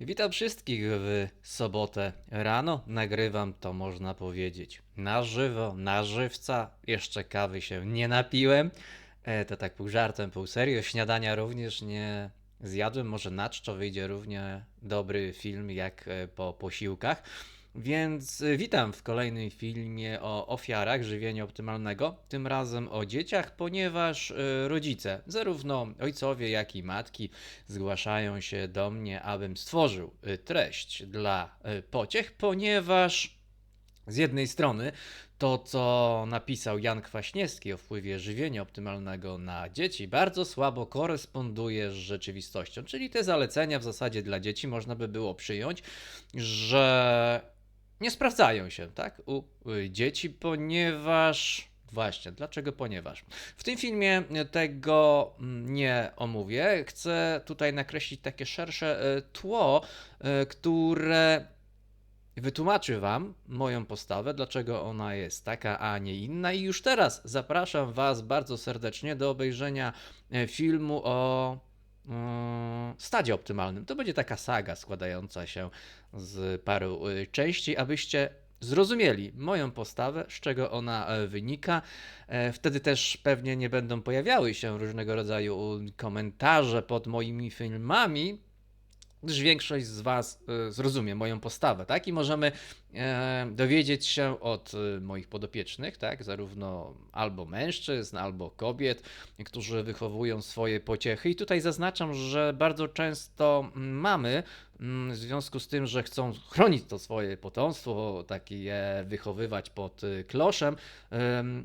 Witam wszystkich w sobotę rano. Nagrywam to, można powiedzieć, na żywo, na żywca. Jeszcze kawy się nie napiłem. E, to tak pół żartem, pół serio. Śniadania również nie zjadłem. Może na czczo wyjdzie równie dobry film jak e, po posiłkach. Więc e, witam w kolejnym filmie o ofiarach żywienia optymalnego. Tym razem o dzieciach, ponieważ e, rodzice, zarówno ojcowie, jak i matki, zgłaszają się do mnie, abym stworzył y, treść dla y, pociech, ponieważ z jednej strony to, co napisał Jan Kwaśniewski o wpływie żywienia optymalnego na dzieci, bardzo słabo koresponduje z rzeczywistością. Czyli te zalecenia w zasadzie dla dzieci można by było przyjąć, że nie sprawdzają się, tak, u y, dzieci, ponieważ. Właśnie, dlaczego ponieważ? W tym filmie tego mm, nie omówię. Chcę tutaj nakreślić takie szersze e, tło, e, które wytłumaczy Wam moją postawę, dlaczego ona jest taka, a nie inna. I już teraz zapraszam Was bardzo serdecznie do obejrzenia e, filmu o stadzie optymalnym. To będzie taka saga składająca się z paru y, części, abyście zrozumieli moją postawę, z czego ona e, wynika. E, Wtedy też pewnie nie będą pojawiały się różnego rodzaju komentarze pod moimi filmami, gdyż większość z Was e, zrozumie moją postawę, tak? I możemy e, dowiedzieć się od e, moich podopiecznych, tak? Zarówno albo mężczyzn, albo kobiet, którzy wychowują swoje pociechy. I tutaj zaznaczam, że bardzo często mamy, mm, w związku z tym, że chcą chronić to swoje potomstwo, takie wychowywać pod y, kloszem, em,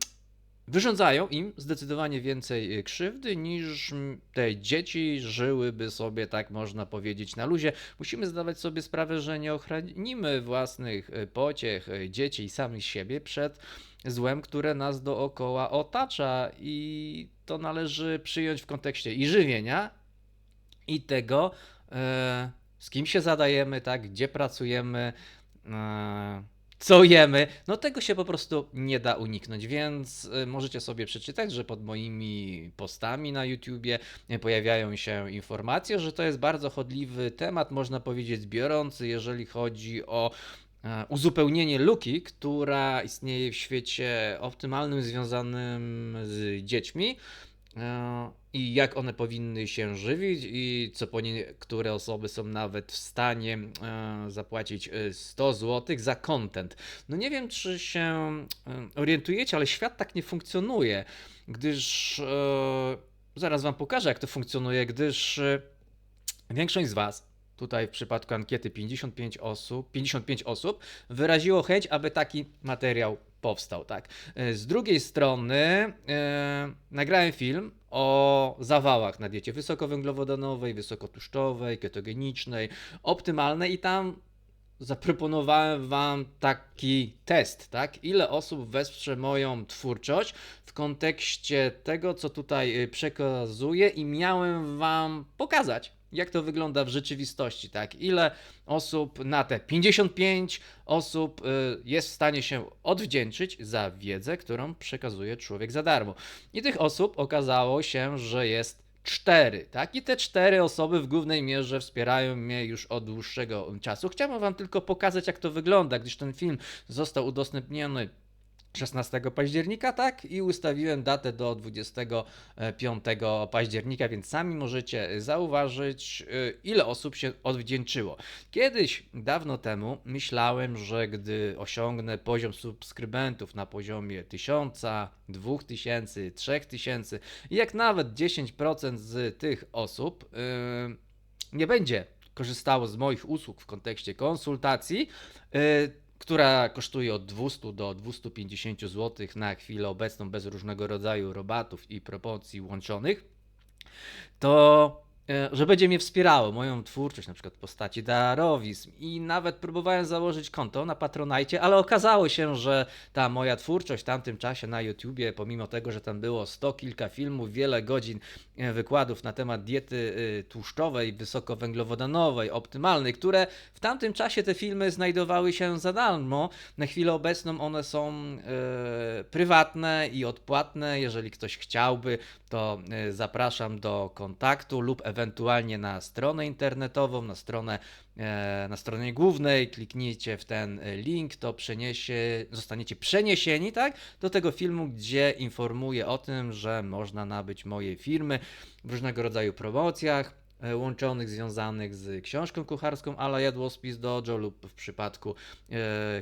wyrządzają im zdecydowanie więcej y, krzywdy niż te dzieci żyłyby sobie, tak można powiedzieć, na luzie. Musimy zdawać sobie sprawę, że nie ochronimy własnych y, pociech, y, dzieci i samych siebie przed złem, które nas dookoła otacza i to należy przyjąć w kontekście i żywienia, i tego, z kim się zadajemy, tak, gdzie pracujemy, co jemy, no tego się po prostu nie da uniknąć, więc y, możecie sobie przeczytać, że pod moimi postami na YouTubie y, pojawiają się informacje, że to jest bardzo chodliwy temat, można powiedzieć biorący, jeżeli chodzi o e, uzupełnienie luki, która istnieje w świecie optymalnym związanym z dziećmi. E, I jak one powinny się żywić, i co po niektóre osoby są nawet w stanie e, zapłacić e, 100 zł za content. No nie wiem, czy się e, orientujecie, ale świat tak nie funkcjonuje, gdyż e, zaraz Wam pokażę, jak to funkcjonuje, gdyż e, większość z Was, tutaj w przypadku ankiety 55 osób, 55 osób, wyraziło chęć, aby taki materiał powstał, tak. E, Z drugiej strony e, nagrałem film o zawałach na diecie wysokowęglowodanowej, wysokotłuszczowej, ketogenicznej, optymalnej i tam zaproponowałem wam taki test, tak? Ile osób wesprze moją twórczość w kontekście tego, co tutaj y, przekazuję i miałem wam pokazać, jak to wygląda w rzeczywistości, tak? Ile osób na te 55 osób y, jest w stanie się odwdzięczyć za wiedzę, którą przekazuje człowiek za darmo. I tych osób okazało się, że jest cztery, tak? I te cztery osoby w głównej mierze wspierają mnie już od dłuższego czasu. Chciałbym Wam tylko pokazać, jak to wygląda, gdyż ten film został udostępniony 16 października, tak? I ustawiłem datę do 25 października, więc sami możecie zauważyć, y, ile osób się odwdzięczyło. Kiedyś, dawno temu, myślałem, że gdy osiągnę poziom subskrybentów na poziomie 1000, 2000, 3000 i jak nawet 10% z tych osób yy, nie będzie korzystało z moich usług w kontekście konsultacji, yy, która kosztuje od 200 do 250 zł na chwilę obecną bez różnego rodzaju rabatów i promocji łączonych, to że będzie mnie wspierało, moją twórczość, na przykład postaci darowizm. I nawet próbowałem założyć konto na Patronite, ale okazało się, że ta moja twórczość w tamtym czasie na YouTubie, pomimo tego, że tam było sto kilka filmów, wiele godzin e, wykładów na temat diety e, tłuszczowej, wysokowęglowodanowej, optymalnej, które w tamtym czasie te filmy znajdowały się za darmo, na chwilę obecną one są e, prywatne i odpłatne, jeżeli ktoś chciałby, to e, zapraszam do kontaktu lub ewentualnie na stronę internetową, na stronę, e, na stronie głównej, kliknijcie w ten e, link, to przeniesie, zostaniecie przeniesieni, tak, do tego filmu, gdzie informuję o tym, że można nabyć moje firmy w różnego rodzaju promocjach, e, łączonych, związanych z książką kucharską ala Jadłospis Dojo lub w przypadku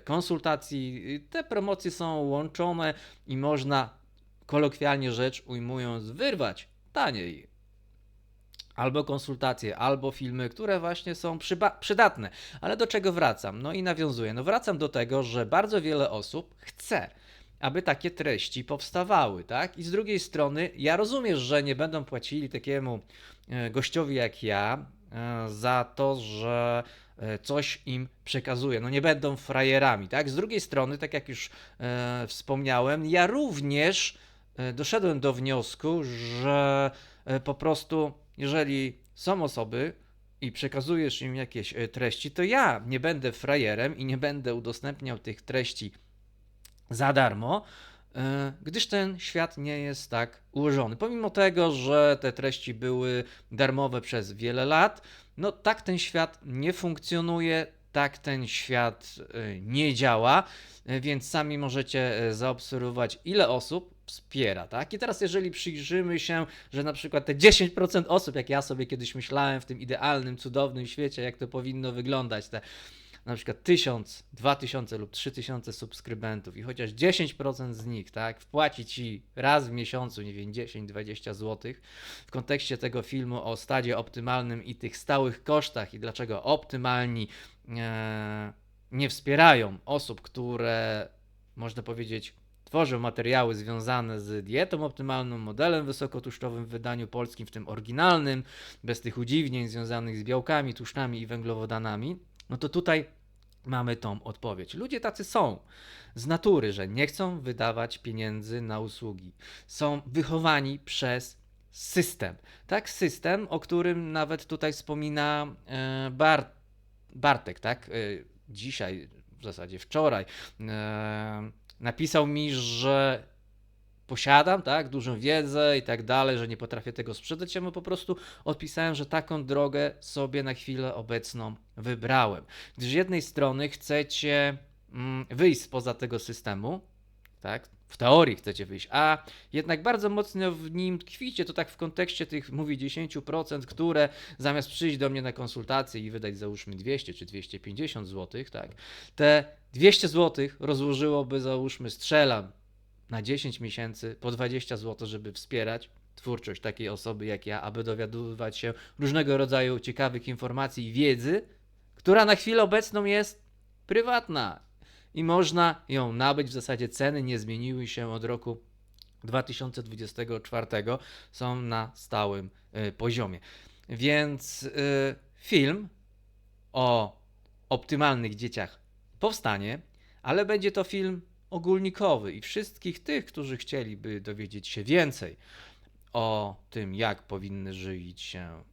konsultacji. Te promocje są łączone i można kolokwialnie rzecz ujmując wyrwać taniej. Albo konsultacje, albo filmy, które właśnie są przydatne. Ale do czego wracam? No i nawiązuję. No wracam do tego, że bardzo wiele osób chce, aby takie treści powstawały, tak? I z drugiej strony, ja rozumiem, że nie będą płacili takiemu e, gościowi jak ja e, za to, że e, coś im przekazuje. No nie będą frajerami, tak? Z drugiej strony, tak jak już wspomniałem, ja również doszedłem do wniosku, że po prostu, jeżeli są osoby i przekazujesz im jakieś e, treści, to ja nie będę frajerem i nie będę udostępniał tych treści za darmo, e, gdyż ten świat nie jest tak ułożony. Pomimo tego, że te treści były darmowe przez wiele lat, no tak ten świat nie funkcjonuje, tak ten świat e, nie działa, e, więc sami możecie e, zaobserwować, ile osób wspiera, tak? I teraz jeżeli przyjrzymy się, że na przykład te 10% osób, jak ja sobie kiedyś myślałem w tym idealnym, cudownym świecie, jak to powinno wyglądać, te na przykład 1000, 2000 lub 3000 subskrybentów i chociaż 10% z nich, tak, wpłaci ci raz w miesiącu, nie wiem, 10-20 zł w kontekście tego filmu o stadzie optymalnym i tych stałych kosztach i dlaczego optymalni e, nie wspierają osób, które można powiedzieć tworzą materiały związane z dietą optymalną, modelem wysokotłuszczowym w wydaniu polskim, w tym oryginalnym, bez tych udziwnień związanych z białkami, tłuszczami i węglowodanami, no to tutaj mamy tą odpowiedź. Ludzie tacy są z natury, że nie chcą wydawać pieniędzy na usługi. Są wychowani przez system. Tak, system, o którym nawet tutaj wspomina e, Bar Bartek, tak? E, dzisiaj, w zasadzie wczoraj, e, napisał mi, że posiadam, tak, dużą wiedzę i tak dalej, że nie potrafię tego sprzedać. Ja mu po prostu odpisałem, że taką drogę sobie na chwilę obecną wybrałem. Gdyż z jednej strony chcecie mm, wyjść spoza tego systemu, tak, w teorii chcecie wyjść, a jednak bardzo mocno w nim tkwicie, to tak w kontekście tych, mówi 10%, które zamiast przyjść do mnie na konsultację i wydać załóżmy 200 czy 250 zł, tak, te 200 zł rozłożyłoby załóżmy strzelam na 10 miesięcy po 20 zł, żeby wspierać twórczość takiej osoby jak ja, aby dowiadywać się różnego rodzaju ciekawych informacji i wiedzy, która na chwilę obecną jest prywatna i można ją nabyć. W zasadzie ceny nie zmieniły się od roku 2024, są na stałym y, poziomie. Więc y, film o optymalnych dzieciach powstanie, ale będzie to film ogólnikowy i wszystkich tych, którzy chcieliby dowiedzieć się więcej o tym, jak powinny żyć się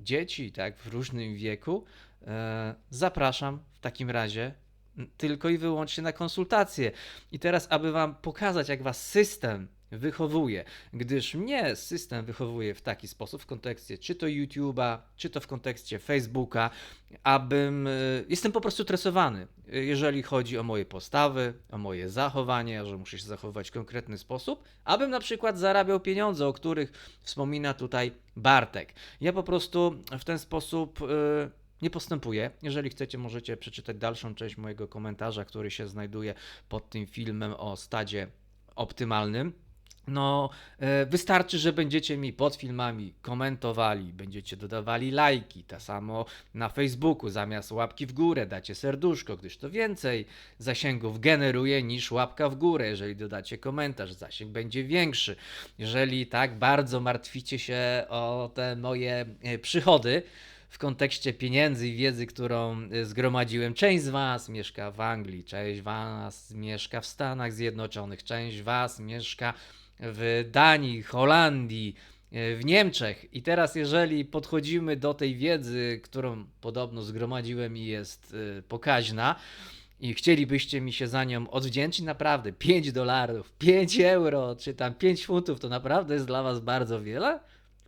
dzieci, tak, w różnym wieku, e, zapraszam w takim razie tylko i wyłącznie na konsultacje. I teraz, aby Wam pokazać, jak Was system wychowuje, gdyż mnie system wychowuje w taki sposób, w kontekście czy to YouTube'a, czy to w kontekście Facebooka, abym. y, Jestem po prostu tresowany, y, jeżeli chodzi o moje postawy, o moje zachowanie, że muszę się zachowywać w konkretny sposób, abym na przykład zarabiał pieniądze, o których wspomina tutaj Bartek. Ja po prostu w ten sposób. y, nie postępuję. Jeżeli chcecie, możecie przeczytać dalszą część mojego komentarza, który się znajduje pod tym filmem o stadzie optymalnym. No, e, wystarczy, że będziecie mi pod filmami komentowali, będziecie dodawali lajki, tak samo na Facebooku, zamiast łapki w górę dacie serduszko, gdyż to więcej zasięgów generuje niż łapka w górę. Jeżeli dodacie komentarz, zasięg będzie większy. Jeżeli tak bardzo martwicie się o te moje e, przychody, w kontekście pieniędzy i wiedzy, którą y, zgromadziłem. Część z Was mieszka w Anglii, część Was mieszka w Stanach Zjednoczonych, część Was mieszka w Danii, Holandii, y, w Niemczech. I teraz, jeżeli podchodzimy do tej wiedzy, którą podobno zgromadziłem i jest y, pokaźna, i chcielibyście mi się za nią odwdzięczyć, naprawdę 5 dolarów, 5 euro, czy tam 5 funtów, to naprawdę jest dla Was bardzo wiele?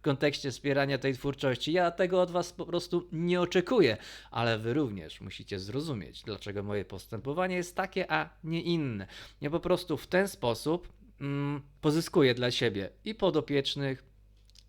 kontekście wspierania tej twórczości. Ja tego od Was po prostu nie oczekuję, ale Wy również musicie zrozumieć, dlaczego moje postępowanie jest takie, a nie inne. Ja po prostu w ten sposób mm, pozyskuję dla siebie i podopiecznych,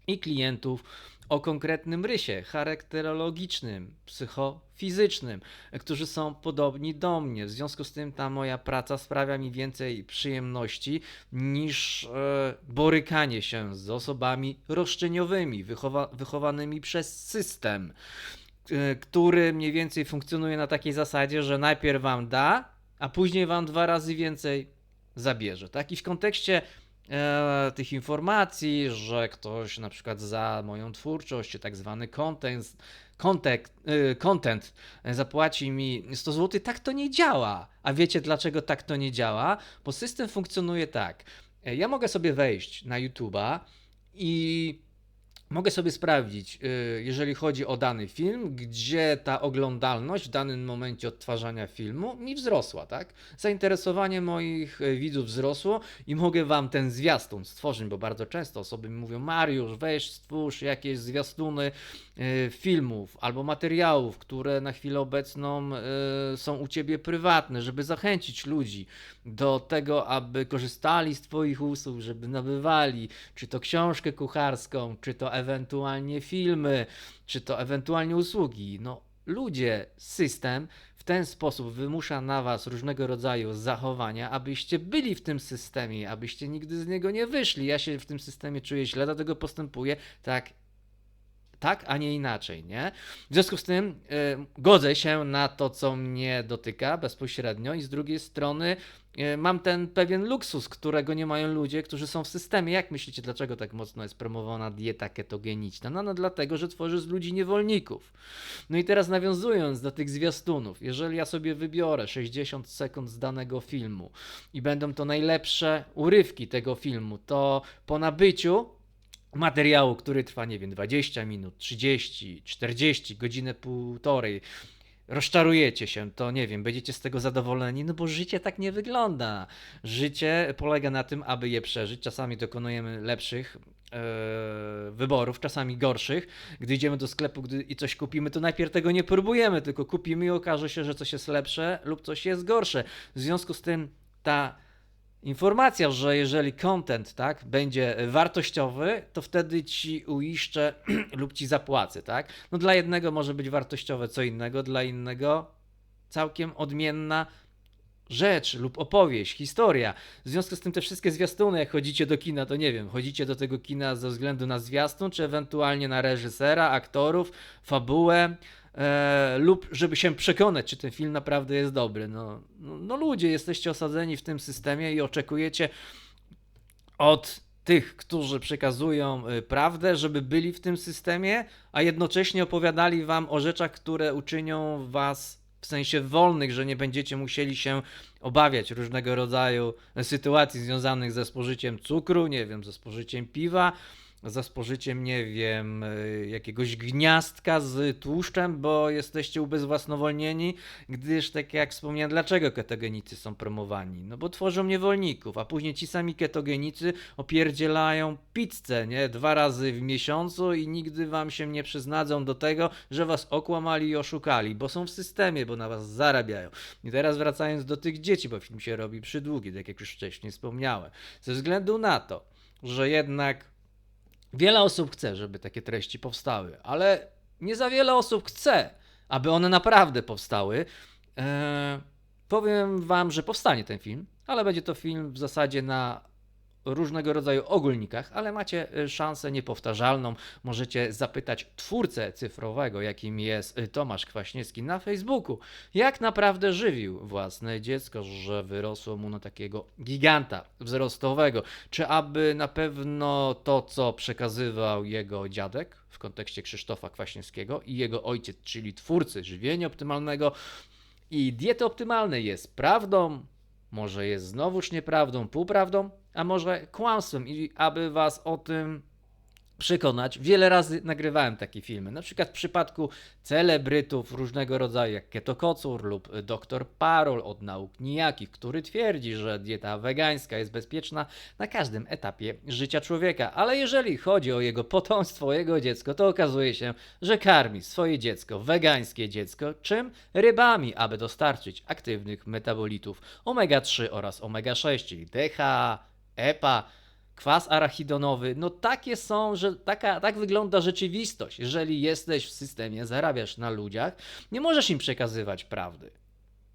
i klientów o konkretnym rysie charakterologicznym, psychofizycznym, którzy są podobni do mnie. W związku z tym ta moja praca sprawia mi więcej przyjemności niż e, borykanie się z osobami roszczeniowymi, wychowa- wychowanymi przez system, e, który mniej więcej funkcjonuje na takiej zasadzie, że najpierw wam da, a później wam dwa razy więcej zabierze. Tak? I w kontekście e, tych informacji, że ktoś na przykład za moją twórczość, tak zwany content, content, e, content zapłaci mi 100 zł, tak to nie działa. A wiecie dlaczego tak to nie działa? Bo system funkcjonuje tak. E, Ja mogę sobie wejść na YouTube'a i mogę sobie sprawdzić, y, jeżeli chodzi o dany film, gdzie ta oglądalność w danym momencie odtwarzania filmu mi wzrosła, tak? Zainteresowanie moich y, widzów wzrosło i mogę wam ten zwiastun stworzyć, bo bardzo często osoby mi mówią: Mariusz, weź stwórz jakieś zwiastuny y, filmów albo materiałów, które na chwilę obecną są u ciebie prywatne, żeby zachęcić ludzi do tego, aby korzystali z Twoich usług, żeby nabywali, czy to książkę kucharską, czy to ewentualnie filmy, czy to ewentualnie usługi. No, ludzie, system w ten sposób wymusza na Was różnego rodzaju zachowania, abyście byli w tym systemie, abyście nigdy z niego nie wyszli. Ja się w tym systemie czuję źle, dlatego postępuję tak tak, a nie inaczej, nie? W związku z tym y, godzę się na to, co mnie dotyka bezpośrednio, i z drugiej strony y, mam ten pewien luksus, którego nie mają ludzie, którzy są w systemie. Jak myślicie, dlaczego tak mocno jest promowana dieta ketogeniczna? No, no dlatego, że tworzy z ludzi niewolników. No i teraz nawiązując do tych zwiastunów, jeżeli ja sobie wybiorę 60 sekund z danego filmu i będą to najlepsze urywki tego filmu, to po nabyciu materiału, który trwa, nie wiem, 20 minut, 30, 40, godzinę, półtorej, rozczarujecie się, to nie wiem, będziecie z tego zadowoleni, no bo życie tak nie wygląda. Życie polega na tym, aby je przeżyć. Czasami dokonujemy lepszych e, wyborów, czasami gorszych. Gdy idziemy do sklepu gdy, i coś kupimy, to najpierw tego nie próbujemy, tylko kupimy i okaże się, że coś jest lepsze lub coś jest gorsze. W związku z tym ta informacja, że jeżeli content tak, będzie wartościowy, to wtedy ci uiszczę lub ci zapłacę, tak? No dla jednego może być wartościowe co innego, dla innego całkiem odmienna rzecz lub opowieść, historia. W związku z tym te wszystkie zwiastuny, jak chodzicie do kina, to nie wiem, chodzicie do tego kina ze względu na zwiastun, czy ewentualnie na reżysera, aktorów, fabułę, e, lub żeby się przekonać, czy ten film naprawdę jest dobry. No, no, no ludzie, jesteście osadzeni w tym systemie i oczekujecie od tych, którzy przekazują y, prawdę, żeby byli w tym systemie, a jednocześnie opowiadali wam o rzeczach, które uczynią was w sensie wolnych, że nie będziecie musieli się obawiać różnego rodzaju sytuacji związanych ze spożyciem cukru, nie wiem, ze spożyciem piwa, za spożyciem, nie wiem, y, jakiegoś gniazdka z tłuszczem, bo jesteście ubezwłasnowolnieni, gdyż, tak jak wspomniałem, dlaczego ketogenicy są promowani? No bo tworzą niewolników, a później ci sami ketogenicy opierdzielają pizzę, nie? Dwa razy w miesiącu i nigdy wam się nie przyznadzą do tego, że was okłamali i oszukali, bo są w systemie, bo na was zarabiają. I teraz wracając do tych dzieci, bo film się robi przydługi, tak jak już wcześniej wspomniałem. Ze względu na to, że jednak Wiele osób chce, żeby takie treści powstały, ale nie za wiele osób chce, aby one naprawdę powstały. Eee, powiem Wam, że powstanie ten film, ale będzie to film w zasadzie na różnego rodzaju ogólnikach, ale macie e, szansę niepowtarzalną. Możecie zapytać twórcę cyfrowego, jakim jest e, Tomasz Kwaśniewski na Facebooku, jak naprawdę żywił własne dziecko, że wyrosło mu na takiego giganta wzrostowego. Czy aby na pewno to, co przekazywał jego dziadek w kontekście Krzysztofa Kwaśniewskiego i jego ojciec, czyli twórcy żywienia optymalnego i diety optymalnej jest prawdą, może jest znowuż nieprawdą, półprawdą, a może kłamstwem i aby was o tym przekonać. Wiele razy nagrywałem takie filmy, na przykład w przypadku celebrytów różnego rodzaju, jak Keto Kocur lub dr Parol od nauk nijakich, który twierdzi, że dieta wegańska jest bezpieczna na każdym etapie życia człowieka. Ale jeżeli chodzi o jego potomstwo, o jego dziecko, to okazuje się, że karmi swoje dziecko, wegańskie dziecko, czym? Rybami, aby dostarczyć aktywnych metabolitów omega-3 oraz omega-6, czyli DHA, EPA, kwas arachidonowy, no takie są, że taka, tak wygląda rzeczywistość. Jeżeli jesteś w systemie, zarabiasz na ludziach, nie możesz im przekazywać prawdy.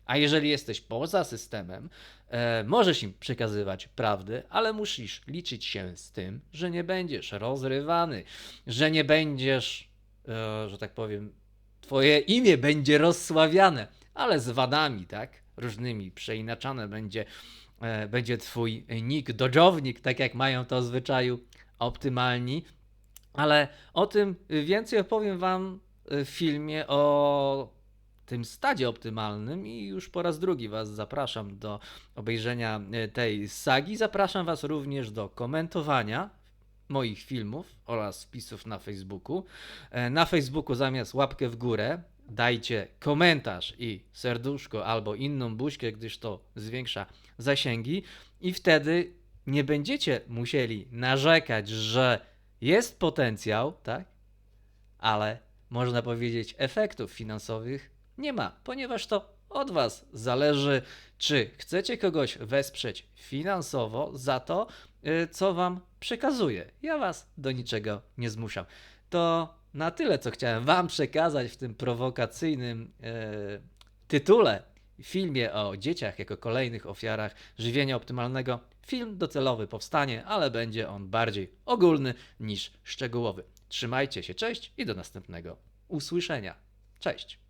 A jeżeli jesteś poza systemem, e, możesz im przekazywać prawdę, ale musisz liczyć się z tym, że nie będziesz rozrywany, że nie będziesz, e, że tak powiem, twoje imię będzie rozsławiane, ale z wadami, tak? Różnymi, przeinaczane będzie będzie twój nick, dodżownik, tak jak mają to w zwyczaju optymalni. Ale o tym więcej opowiem wam w filmie o tym stadzie optymalnym i już po raz drugi was zapraszam do obejrzenia e, tej sagi. Zapraszam was również do komentowania moich filmów oraz wpisów na Facebooku. E, Na Facebooku zamiast łapkę w górę dajcie komentarz i serduszko albo inną buźkę, gdyż to zwiększa zasięgi i wtedy nie będziecie musieli narzekać, że jest potencjał, tak? Ale można powiedzieć efektów finansowych nie ma, ponieważ to od was zależy, czy chcecie kogoś wesprzeć finansowo za to, y, co wam przekazuje. Ja was do niczego nie zmuszam. To na tyle, co chciałem wam przekazać w tym prowokacyjnym e, tytule, filmie o dzieciach jako kolejnych ofiarach żywienia optymalnego. Film docelowy powstanie, ale będzie on bardziej ogólny niż szczegółowy. Trzymajcie się, cześć i do następnego usłyszenia. Cześć.